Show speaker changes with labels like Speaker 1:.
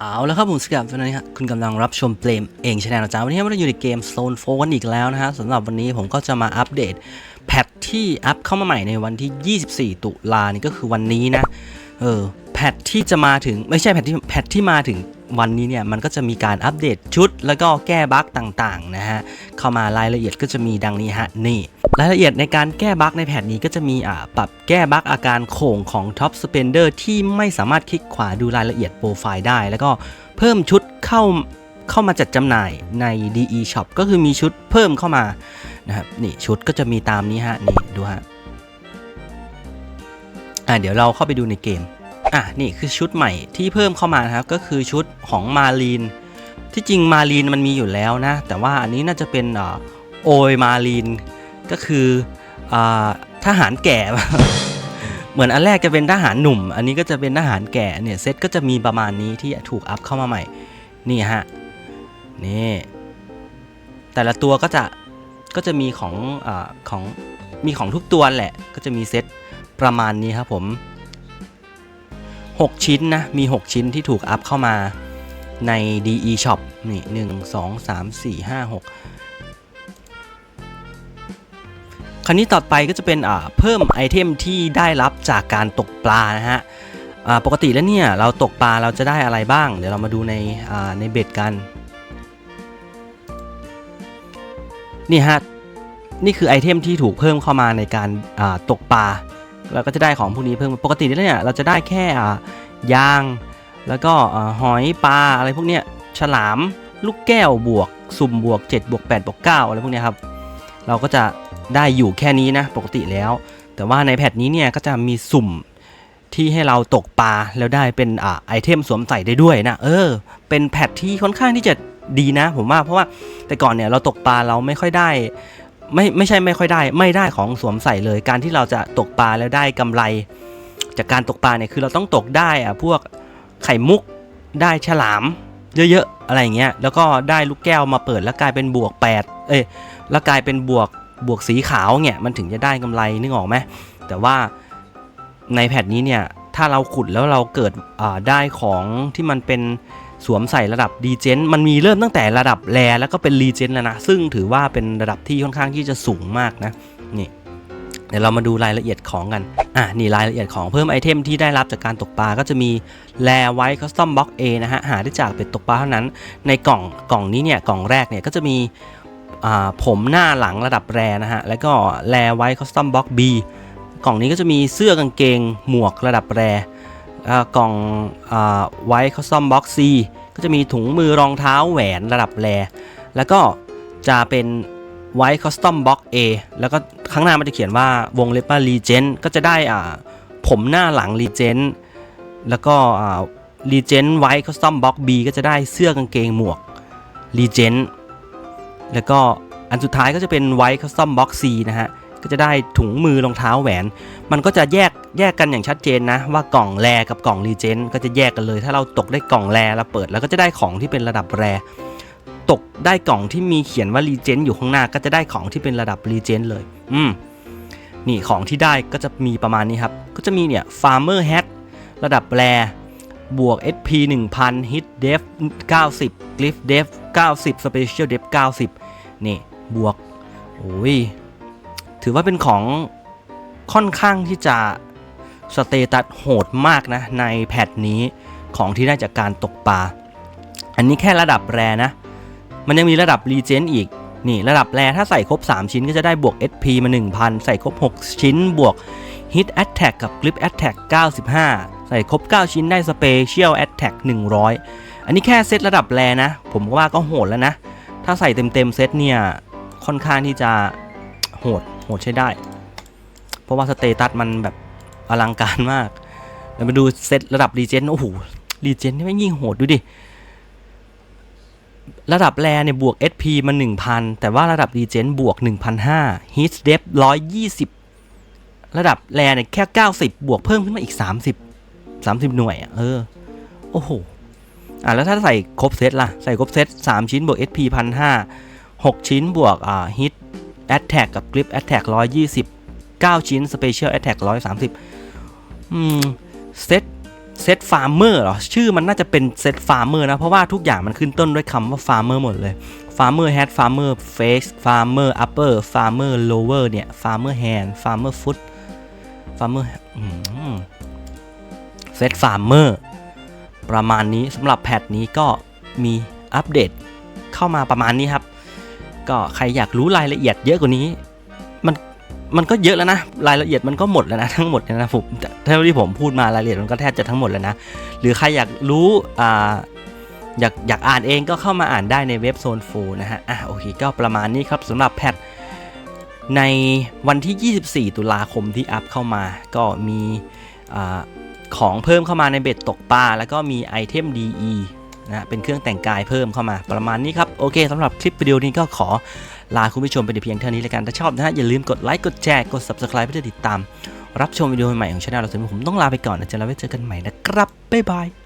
Speaker 1: เอาแล้วครับผมสกับวันนี้ครับคุณกำลังรับชมเพลมเองชาแนลจ้าวันนี้เราอยู่ในเกมโซนโฟกันอีกแล้วนะฮะสำหรับวันนี้ผมก็จะมาอัปเดตแพทที่อัพเข้ามาใหม่ในวันที่ 24 ตุลานี่ก็คือวันนี้นะ เออแพทที่จะมาถึงไม่ใช่แพทที่แพทที่มาถึง วันนี้เนี่ยมันก็จะมีการอัปเดตชุด แล้วก็แก้บั๊กต่างๆนะฮะเข้ามารายละเอียดก็จะมีดังนี้ฮะนี่ รายละเอียดในการแก้บั๊กในแผนนี้ก็จะมีอ่าปรับแก้บั๊กอาการโข่งของ Top Spender ที่ไม่สามารถคลิกขวาดูรายละเอียดโปรไฟล์ได้ แล้วก็เพิ่มชุดเข้าเข้ามาจัดจำหน่ายใน DE Shop ก็คือมีชุดเพิ่มเข้ามานะครับนี่ชุดก็จะมีตามนี้ฮะนี่ดูฮะอะเดี๋ยวเราเข้าไปดูในเกม อะนี่คือชุดใหม่ที่เพิ่มเข้ามานะครับก็คือชุดของมารีน ที่จริงมารีนมันมีอยู่แล้วนะ แต่ว่าอันนี้น่าจะเป็นอโอยมารีน ก็คืออทหารแก่ เหมือนอันแรกจะเป็นทหารหนุ่ม อันนี้ก็จะเป็นทหารแก่เนี่ยเซตก็จะมีประมาณนี้ที่ถูกอัพเข้ามาใหม่นี่ฮะนี่แต่ละตัวก็จะก็จะมีของอของมีของทุกตัวแหละ ก็จะมีเซตประมาณนี้ครับผม 6 ชิ้นนะ มี 6 ชิ้นที่ถูกอัพเข้ามาใน DE Shop นี่1 2 3 4 5 6คราวนี้ต่อไปก็จะเป็นอ่าเพิ่มไอเทมที่ได้รับจากการตกปลานะฮะอ่าปกติแล้วเนี่ยเราตกปลาเราจะได้อะไรบ้าง เดี๋ยวเรามาดูในอ่าในเบ็ดกัน นี่ฮะ นี่คือไอเทมที่ถูกเพิ่มเข้ามาในการอ่าตกปลา เราก็จะได้ของพวกนี้เพิ่มปกติแล้วเนี่ยเราจะได้แค่ยาง แล้วก็หอยปลาอะไรพวกเนี้ยฉลามลูกแก้วบวก สุ่มบวก7บวก8บวก9อะไรพวกเนี้ยครับเราก็จะได้อยู่แค่นี้นะปกติแล้ว แต่ว่าในแพทนี้เนี่ยก็จะมีสุ่มที่ให้เราตกปลาแล้วได้เป็นอไอเทมสวมใส่ได้ด้วยนะเออ เป็นแพทที่ค่อนข้างที่จะดีนะ ผมว่าเพราะว่าแต่ก่อนเนี่ยเราตกปลาเราไม่ค่อยได้ ไม่ไม่ใช่ไม่ค่อยได้ ไม่ได้ของสวมใส่เลย การที่เราจะตกปลาแล้วได้กำไร จากการตกปลาเนี่ยคือเราต้องตกได้อะพวกไข่มุกได้ฉลาม เยอะๆอะไรเงี้ยแล้วก็ได้ลูกแก้วมาเปิดแล้วกลายเป็นบวก 8 เอ้ยแล้วกลายเป็นบวกบวกสีขาวเนี่ยมันถึงจะได้กำไรนึกออกไหมแต่ว่าในแพทนี้เนี่ยถ้าเราขุดแล้วเราเกิดได้ของที่มันเป็น สวมใส่ระดับดีเจนมันมีเริ่มตั้งแต่ระดับแรแล้วก็เป็นรีเจนแล้วนะ ซึ่งถือว่าเป็นระดับที่ค่อนข้างที่จะสูงมากนะนี่เดี๋ยวเรามาดูรายละเอียดของกัน อะ นี่รายละเอียดของเพิ่มไอเทมที่ได้รับจากการตกปลา ก็จะมีแลไว้คัสตอมบ็อก A นะฮะ หาได้จากเป็ดตกปลาเท่านั้น ในกล่องกล่องนี้เนี่ย กล่องแรกเนี่ย ก็จะมีผมหน้าหลังระดับแรนะฮะ แล้วก็แลไว้คัสตอมบ็อก B กล่องนี้ก็จะมีเสื้อกางเกงหมวกระดับแร่กล่องไว้คัสตอมบ็อก C ก็จะมีถุงมือรองเท้าแหวนระดับแรแล้วก็จะเป็นไว้คัสตอมบ็อก A แล้วก็ข้างหน้ามันจะเขียนว่าวงเล็บว่า Legend ก็จะได้อ่าผมหน้าหลัง Legend แล้วก็อ่ารีเจนไว้คอสตอมบ็อกบีก็จะได้เสื้อกางเกงหมวกรีเจนแล้วก็อันสุดท้ายก็จะเป็นไว้คอสตอมบ็อกซีนะฮะ ก็จะได้ถุงมือรองเท้าแหวน มันก็จะแยกแยกกันอย่างชัดเจนนะ ว่ากล่องแรกับกล่องรีเจนก็จะแยกกันเลย ถ้าเราตกได้กล่องแรเราเปิดแล้วก็จะได้ของที่เป็นระดับแรตกได้กล่องที่มีเขียนว่ารีเจนอยู่ข้างหน้าก็จะได้ของที่เป็นระดับรีเจนเลย อืมนี่ของที่ได้ก็จะมีประมาณนี้ครับ ก็จะมีเนี่ย Farmer Hat ระดับแรบวก SP 1000 Hit Def 90 Glyph Def 90 Special Def 90 นี่ บวก โอ้ย ถือว่าเป็นของค่อนข้างที่จะสเตตัสโหดมากนะ ในแพทนี้ของที่ได้จากการตกปลา อันนี้แค่ระดับแรนะ มันยังมีระดับรีเจนอีก นี่ระดับแรถ้าใส่ครบ 3 ชิ้นก็จะได้บวก SP มา 1000 ใส่ครบ 6 ชิ้นบวก Hit Attack กับ Grip Attack 95 ใส่ครบ 9 ชิ้นได้ Special Attack 100 อันนี้แค่เซตระดับแรนะ ผมก็ว่าก็โหดแล้วนะ ถ้าใส่เต็มๆเซตเนี่ยค่อนข้างที่จะโหด โหดใช้ได้ เพราะว่าสเตตัสมันแบบอลังการมากเรามาดูเซตระดับรีเจนโอ้โหรีเจนนี่ไม่ยิ่งโหดดูดิ ระดับแรเนี่ยบวก SP มา 1,000 แต่ว่าระดับรีเจนบวก 1,500 Hit Def 120 ระดับแรเนี่ยแค่ 90 บวกเพิ่มขึ้นมาอีก 30 30 หน่วยอะเออ โอ้โห อะแล้วถ้าใส่ครบเซตล่ะ ใส่ครบเซต3 ชิ้นบวก SP 1,500 6 ชิ้นบวกอ่า Hit Attack กับ Grip Attack 120 9 ชิ้น Special Attack 130อืมเซตเซตฟาร์มเมอร์เหรอ ชื่อมันน่าจะเป็นเซตฟาร์มเมอร์นะ เพราะว่าทุกอย่างมันขึ้นต้นด้วยคำว่าฟาร์มเมอร์หมดเลย farmer hat farmer face farmer upper farmer lower เมอร์โลเวอร์เนี่ย farmer hand farmer foot farmer เซตฟาร์มเมอร์ประมาณนี้สำหรับแพทนี้ก็มีอัปเดตเข้ามาประมาณนี้ครับ ก็ใครอยากรู้รายละเอียดเยอะกว่านี้มันมันก็เยอะแล้วนะ รายละเอียดมันก็หมดแล้วนะทั้งหมดเนี่ยนะผมเท่าที่ผมพูดมารายละเอียดมันก็แทบจะทั้งหมดแล้วนะ หรือใครอยากรู้อ่าอยากอยากอ่านเองก็เข้ามาอ่านได้ในเว็บโซนฟูนะฮะอะโอเคก็ประมาณนี้ครับสำหรับแพทในวันที่ 24 ตุลาคมที่อัพเข้ามา ก็มีอาของเพิ่มเข้ามาในเบ็ดตกปลาแล้วก็มีไอเทม DE นะเป็นเครื่องแต่งกายเพิ่มเข้ามาประมาณนี้ครับ โอเคสำหรับคลิปวิดีโอนี้ก็ขอลาคุณผู้ชมไปเพียงเท่านี้แล้วกันถ้าชอบนะฮะอย่าลืมกดไลค์กดแชร์กด Subscribe เพื่อติดตาม รับชมวิดีโอใหม่ของช่องเราสำหรับผมต้องลาไปก่อนนะจะแล้วไว้เจอกันใหม่นะครับบ๊ายบาย